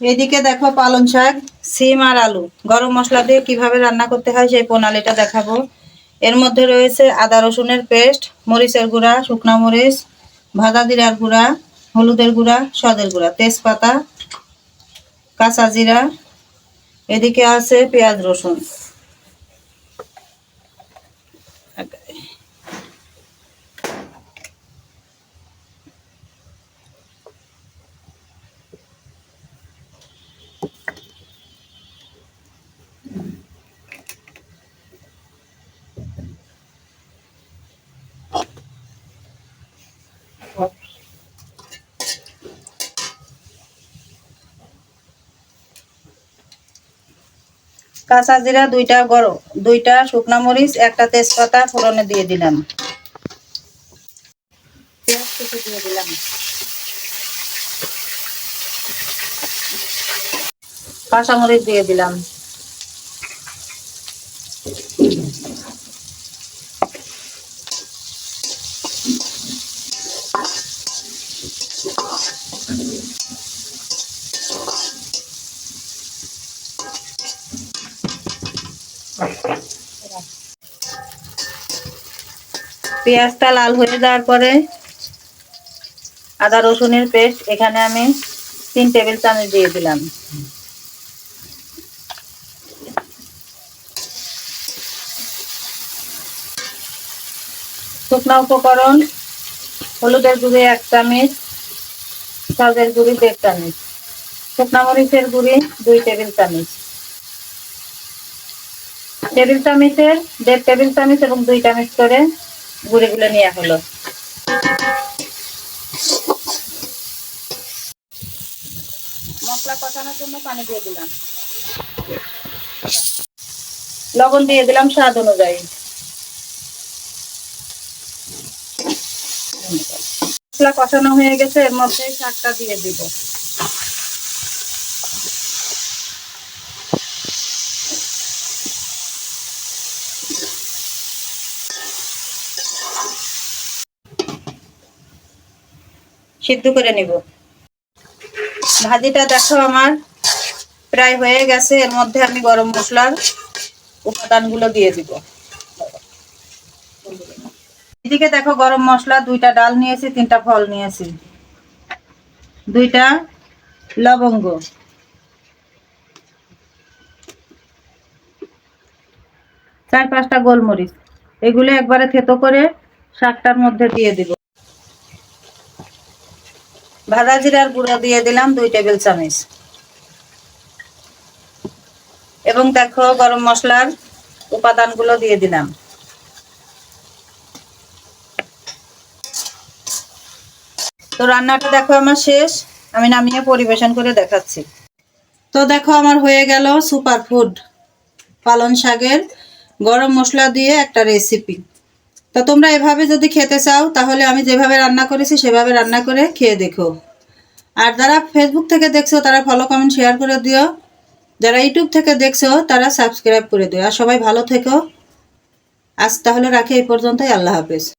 এদিকে দেখো পালং শাক, সিম আর আলু। গরম মশলা দিয়ে কীভাবে রান্না করতে হয় সেই প্রণালীটা দেখাবো। এর মধ্যে রয়েছে আদা রসুনের পেস্ট, মরিচের গুঁড়া, শুকনো মরিচ, ভাজা জিরার গুঁড়া, হলুদের গুঁড়া সদের গুঁড়া, তেজপাতা, কাঁচা জিরা। এদিকে আছে পেঁয়াজ রসুন। কাঁচা জিরা দুইটা গরম, দুইটা শুকনা মরিচ, একটা তেজপাতা ফোড়নে দিয়ে দিলাম। দিয়ে দিলাম। কাঁচা মরিচ দিয়ে দিলাম। পেঁয়াজটা লাল হয়ে যাওয়ার পরে আদা রসুনের পেস্ট এখানে আমি তিন টেবিল চামচ দিয়ে দিলাম। শুকনো উপকরণ, হলুদের গুঁড়ি এক চামচ সজের গুঁড়ি দেড় চামচ, শুকনা মরিচের গুঁড়ি দুই টেবিল চামচ। টেবিল চামচের, দেড় টেবিল চামচ এবং দুই চামচ করে গুঁড়িগুলো নেওয়া হলো। মশলা কষানোর জন্য পানি দিয়ে দিলাম। লবণ দিয়ে দিলাম স্বাদ অনুযায়ী। মশলা কষানো হয়ে গেছে, এর মধ্যে শাকটা দিয়ে দিব। সিদ্ধ করে নিব। ভাজিটা দেখো আমার প্রায় হয়ে গেছে। এর মধ্যে আমি গরম মশলার উপাদানগুলো দিয়ে দিব। এদিকে দেখো গরম মশলা, দুইটা ডাল নিয়েছি, তিনটা ফল নিয়েছি। দুইটা লবঙ্গ। চার পাঁচটা গোলমরিচ। এগুলো একবারে থেতো করে শাকটার মধ্যে দিয়ে দিব। ভাজা জিরার গুঁড়ো দিয়ে দিলাম দুই টেবিল চামচ। এবং দেখো গরম মশলার উপাদানগুলো দিয়ে দিলাম। তো রান্নাটা দেখো আমার শেষ, আমি নামিয়ে পরিবেশন করে দেখাচ্ছি। তো দেখো আমার হয়ে গেল সুপার ফুড পালন শাকের গরম মশলা দিয়ে একটা রেসিপি তো তোমরা এভাবে যদি খেতে চাও, তাহলে আমি যেভাবে রান্না করেছি, সেভাবে রান্না করে খেয়ে দেখো। আর যারা ফেসবুক থেকে দেখছ, তারা ফলো কমেন্ট শেয়ার করে দিও। যারা ইউটিউব থেকে দেখছ, তারা সাবস্ক্রাইব করে দিও। আর সবাই ভালো থেকো। আজ তাহলে রাখি, এই পর্যন্তই। আল্লাহ হাফেজ।